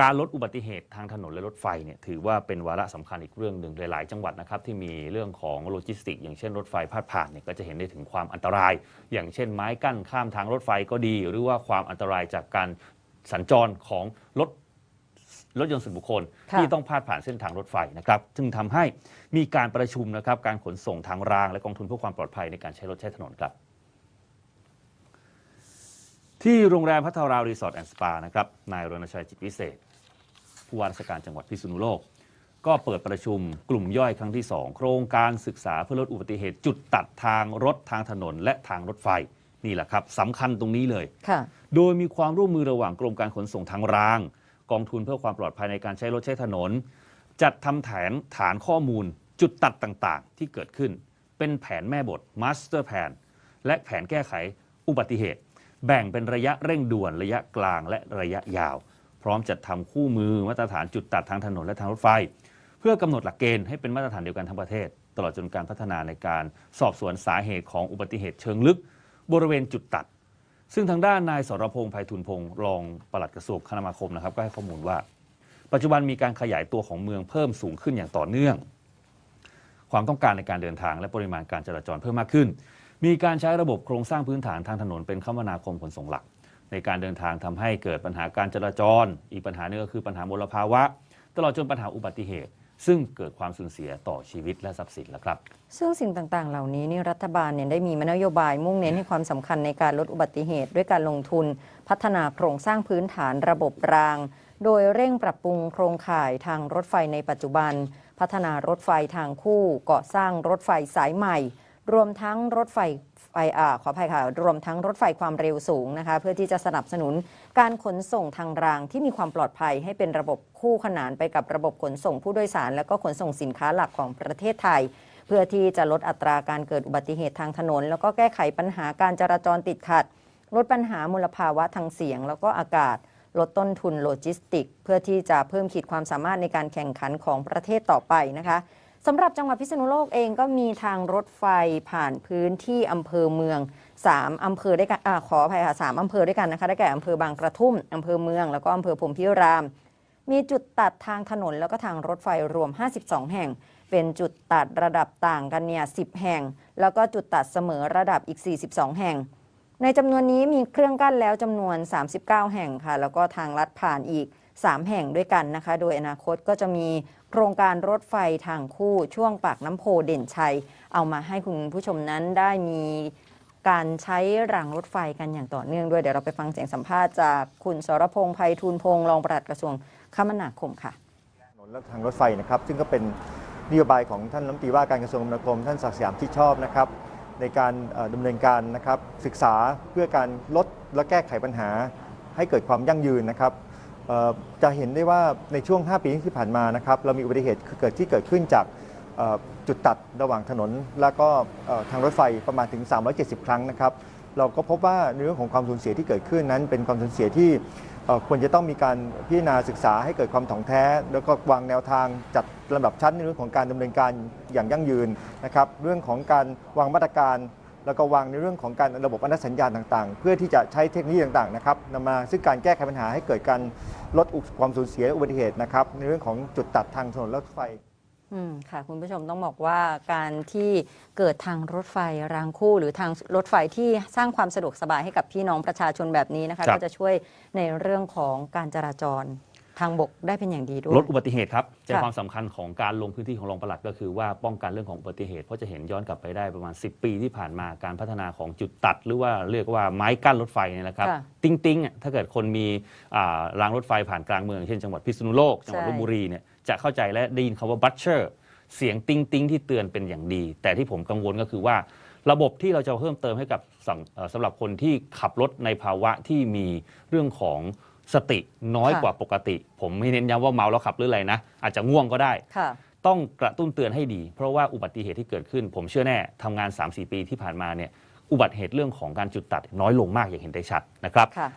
การลดอุบัติเหตุทางถนนและรถไฟเนี่ยถือว่าเป็นวาระสำคัญอีกเรื่องหนึ่งหลาย ๆ จังหวัดนะครับที่มีเรื่องของโลจิสติก อย่างเช่นรถไฟพาดผ่านเนี่ยก็จะเห็นได้ถึงความอันตราย อย่างเช่นไม้กั้นข้ามทางรถไฟก็ดี หรือว่าความอันตรายจากการสัญจรของรถรถยนต์ส่วนบุคคลค่ะที่ต้องพาดผ่านเส้นทางรถไฟนะครับจึงทำให้มีการประชุมนะครับการขนส่งทางรางและกองทุนเพื่อความปลอดภัยในการใช้รถใช้ถนนครับ ที่โรงแรมพัทรารีสอร์ทแอนด์สปานะครับนายรณชัยจิตวิเศษ ผู้ว่าราชการจังหวัดพิษณุโลก ก็เปิดประชุมกลุ่มย่อยครั้งที่ 2 โครงการศึกษาเพื่อลดอุบัติเหตุจุดตัดทางรถทางถนนและทางรถไฟนี่แหละครับสำคัญตรงนี้เลยค่ะโดยมีความร่วมมือระหว่างกรมการขนส่งทางราง กองทุนเพื่อความปลอดภัยในการใช้รถใช้ถนน จัดทำแผนฐานข้อมูล จุดตัดต่างๆ ที่เกิดขึ้น เป็นแผนแม่บท Master Plan และแผนแก้ไขอุบัติเหตุ แบ่งเป็นระยะเร่งด่วนระยะกลางและระยะยาว พร้อมจัดทำคู่มือมาตรฐานจุดตัดทางถนนและทางรถไฟ เพื่อกำหนดหลักเกณฑ์ให้เป็นมาตรฐานเดียวกันทั้งประเทศ ตลอดจนการพัฒนาในการสอบสวนสาเหตุของอุบัติเหตุเชิงลึก บริเวณจุดตัด ซึ่งทางด้านนายสรพงษ์ไพฑูรย์พงศ์รองปลัดกระทรวงคมนาคมนะครับก็ให้ข้อมูลว่า ปัจจุบันมีการขยายตัวของเมืองเพิ่มสูงขึ้นอย่างต่อเนื่อง ความต้องการในการเดินทางและปริมาณการจราจรเพิ่มมากขึ้น มีการใช้ระบบโครงสร้างพื้นฐานทางถนนเป็นคมนาคมขนส่งหลัก ในการเดินทางทำให้เกิดปัญหาการจราจร อีกปัญหาหนึงก็คือปัญหามลภาวะ ตลอดจนปัญหาอุบัติเหตุ ซึ่งเกิดความสูญเสียต่อชีวิตและทรัพย์สินแล้วครับ ซึ่งสิ่งต่างๆ เหล่านี้นี่รัฐบาลเนี่ยได้มีนโยบายมุ่งเน้นให้ความสำคัญในการลดอุบัติเหตุ ด้วยการลงทุน พัฒนาโครงสร้างพื้นฐานระบบราง โดยเร่งปรับปรุงโครงข่ายทางรถไฟในปัจจุบัน พัฒนารถไฟทางคู่ก่อสร้างรถไฟสายใหม่ รวมทั้งรถไฟไฟอขออภัยค่ะ รวมทั้งรถไฟความเร็วสูงนะคะ เพื่อที่จะสนับสนุนการขนส่งทางรางที่มีความปลอดภัยให้เป็นระบบคู่ขนานไปกับระบบขนส่งผู้โดยสาร และก็ขนส่งสินค้าหลักของประเทศไทย เพื่อที่จะลดอัตราการเกิดอุบัติเหตุทางถนน แล้วก็แก้ไขปัญหาการจราจรติดขัด ลดปัญหามลภาวะทางเสียง แล้วก็อากาศ ลดต้นทุนโลจิสติก เพื่อที่จะเพิ่มขีดความสามารถในการแข่งขันของประเทศต่อไปนะคะ สำหรับจังหวัดพิษณุโลกเองก็มีทางรถไฟผ่านพื้นที่อำเภอเมือง 3อำเภอด้วยกันอขออภัยค่ะสามอำเภอด้วยกันนะคะได้แก่อำเภอบางกระทุ่มอำเภอเมือง แล้วก็อำเภอพรมพิราม มีจุดตัดทางถนนแล้วก็ทางรถไฟรวม 52 แห่ง เป็นจุดตัดระดับต่างกันเนี่ย10 แห่ง แล้วก็จุดตัดเสมอระดับอีก 42 แห่ง ในจำนวนนี้มีเครื่องกั้นแล้วจำนวน 39 แห่งค่ะ แล้วก็ทางลัดผ่านอีก 3 แห่งด้วยกันนะคะ โดยอนาคตก็จะมีโครงการรถไฟทางคู่ช่วงปากน้ำโพเด่นชัย เอามาให้คุณผู้ชมนั้นได้มีการใช้รางรถไฟกันอย่างต่อเนื่องด้วย เดี๋ยวเราไปฟังเสียงสัมภาษณ์จากคุณสรพงษ์ไพฑูรย์พงษ์รองปลัดกระทรวงคมนาคมค่ะถนนและทางรถไฟนะครับ ซึ่งก็เป็นนโยบายของท่านรัฐมนตรีว่าการกระทรวงคมนาคม ท่านศักดิ์สยามที่ชอบนะครับ ในการเอ่อดำเนินการนะครับศึกษาเพื่อการลดและแก้ไขปัญหาให้เกิดความยั่งยืนนะครับ จะเห็นได้ว่าในช่วง 5 ปีที่ผ่านมานะครับเรามีอุบัติเหตุเกิดที่เกิดขึ้นจากจุดตัดระหว่างถนน และก็ทางรถไฟประมาณถึง 370 ครั้งนะครับ เราก็พบว่าในเรื่องของความสูญเสียที่เกิดขึ้นนั้น เป็นความสูญเสียที่ควรจะต้องมีการพิจารณาศึกษาให้เกิดความถ่องแท้ แล้วก็วางแนวทางจัดลำดับชั้นในเรื่องของการดำเนินการอย่างยั่งยืนนะครับ เรื่องของการวางมาตรการ แล้วก็วางในเรื่องของการระบบอนุสัญญาณต่างๆ เพื่อที่จะใช้เทคโนโลยีต่างๆนะครับนำมาซึ่งการแก้ไขปัญหาให้เกิดการลดความสูญเสียอุบัติเหตุนะครับในเรื่องของจุดตัดทางถนนรถไฟอืมค่ะคุณผู้ชมต้องบอกว่าการที่เกิดทางรถไฟรางคู่ หรือทางรถไฟที่สร้างความสะดวกสบายให้กับพี่น้องประชาชนแบบนี้นะคะครับก็จะช่วยในเรื่องของการจราจร ทางบกได้เป็นอย่างดีด้วย ลดอุบัติเหตุครับใจค่ะความสำคัญของการลงพื้นที่ของรองปลัดก็คือว่าป้องกันเรื่องของอุบัติเหตุ เพราะจะเห็นย้อนกลับไปได้ประมาณ 10 ปีที่ผ่านมาการพัฒนาของจุดตัด หรือว่าเรียกว่าไม้กั้นรถไฟเนี่ยนะครับค่ะติ้งติ้งๆอะถ้าเกิดคนมีอ่ารางรถไฟผ่านกลางเมือง เช่นจังหวัดพิษณุโลกจังหวัดใช่ลบบุรีเนี่ยจะเข้าใจและได้ยินคำว่าบัตเชอร์เสียงติ้งติ้งๆที่เตือนเป็นอย่างดี แต่ที่ผมกังวลก็คือว่าระบบที่เราจะเพิ่มเติมให้กับสำเอ่อสำหรับคนที่ขับรถในภาวะที่มีเรื่องของ สติน้อยค่ะกว่าปกติ ผมไม่เน้นย้ำว่าเมาแล้วขับหรืออะไรนะ อาจจะง่วงก็ได้ ค่ะ ต้องกระตุ้นเตือนให้ดี เพราะว่าอุบัติเหตุที่เกิดขึ้น ผมเชื่อแน่ทำงาน 3-4 ปีที่ผ่านมาเนี่ยอุบัติเหตุเรื่องของการจุดตัดน้อยลงมากอย่างเห็นได้ชัดนะครับ ค่ะ